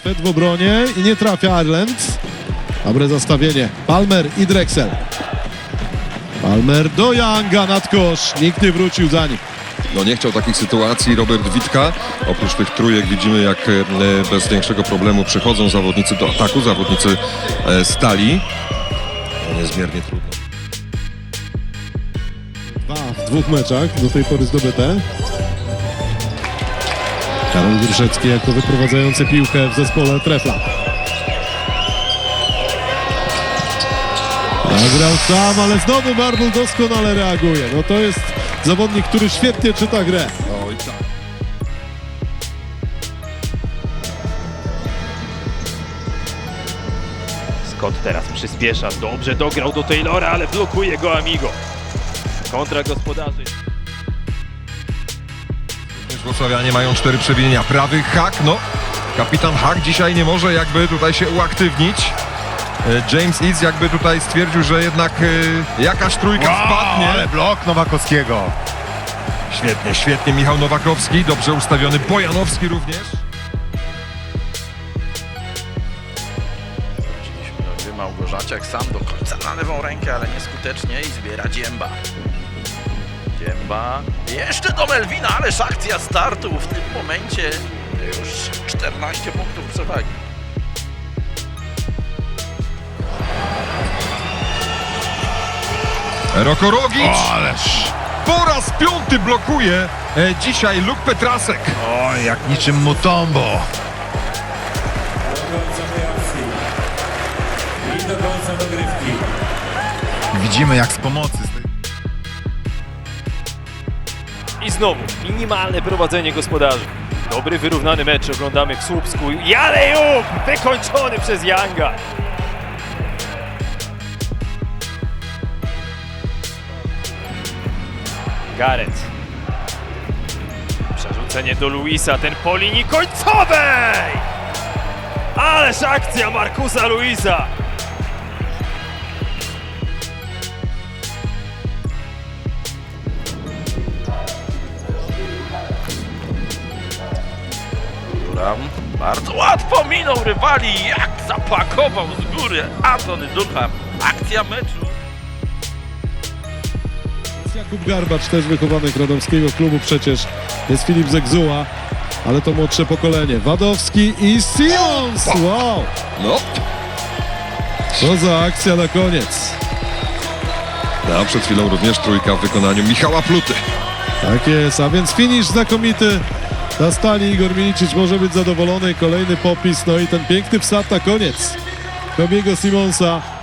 Szwed w obronie i nie trafia Ireland. Dobre zastawienie. Palmer i Drexel. Palmer do Younga nad kosz. Nikt nie wrócił za nim. No nie chciał takich sytuacji Robert Witka. Oprócz tych trójek widzimy jak e, bez większego problemu przychodzą zawodnicy do ataku, zawodnicy e, stali. No, niezmiernie trudno. Dwa w dwóch meczach do tej pory zdobyte. Karol Gruszecki jako wyprowadzający piłkę w zespole Trefla. Nagrał sam, ale znowu Barnul doskonale reaguje. No to jest zawodnik, który świetnie czyta grę. Tak. Scott teraz przyspiesza, dobrze dograł do Taylora, ale blokuje go Amigo. Kontra gospodarzy. Włocławianie mają cztery przewinienia. Prawy hak, no. Kapitan Hak dzisiaj nie może jakby tutaj się uaktywnić. E, James Eads jakby tutaj stwierdził, że jednak e, jakaś trójka wpadnie. ale blok Nowakowskiego. Świetnie, świetnie. Michał Nowakowski, dobrze ustawiony. Bojanowski również. Małgorzaciak sam do końca na lewą rękę, ale nieskutecznie i zbiera Dzięba. Dzięba jeszcze do Melwina, ależ akcja startu w tym momencie już 14 punktów przewagi. Rokorogic ależ. po raz piąty blokuje e, dzisiaj Luk Petrasek. Oj, jak niczym Mutombo. I do końca dogrywki. Widzimy jak z pomocy. z tej- I znowu minimalne prowadzenie gospodarzy. Dobry, wyrównany mecz oglądamy w Słupsku. Jalejuk! Wykończony przez Younga. Gareth. Przerzucenie do Luisa, ten po linii końcowej! Ależ akcja Markusa Luisa! Bardzo łatwo minął rywali, jak zapakował z góry Antony Durham. Akcja meczu. Jakub Garbacz, też wychowany Radomskiego klubu przecież. Jest Filip Zegzuła, ale to młodsze pokolenie. Wadowski i Simons! Wow! No, Co za akcja na koniec. a przed chwilą również trójka w wykonaniu Michała Pluty. Tak jest, a więc finisz znakomity. Na stali Igor Milicic może być zadowolony. Kolejny popis, no i ten piękny wsad na koniec. Kobiego Simonsa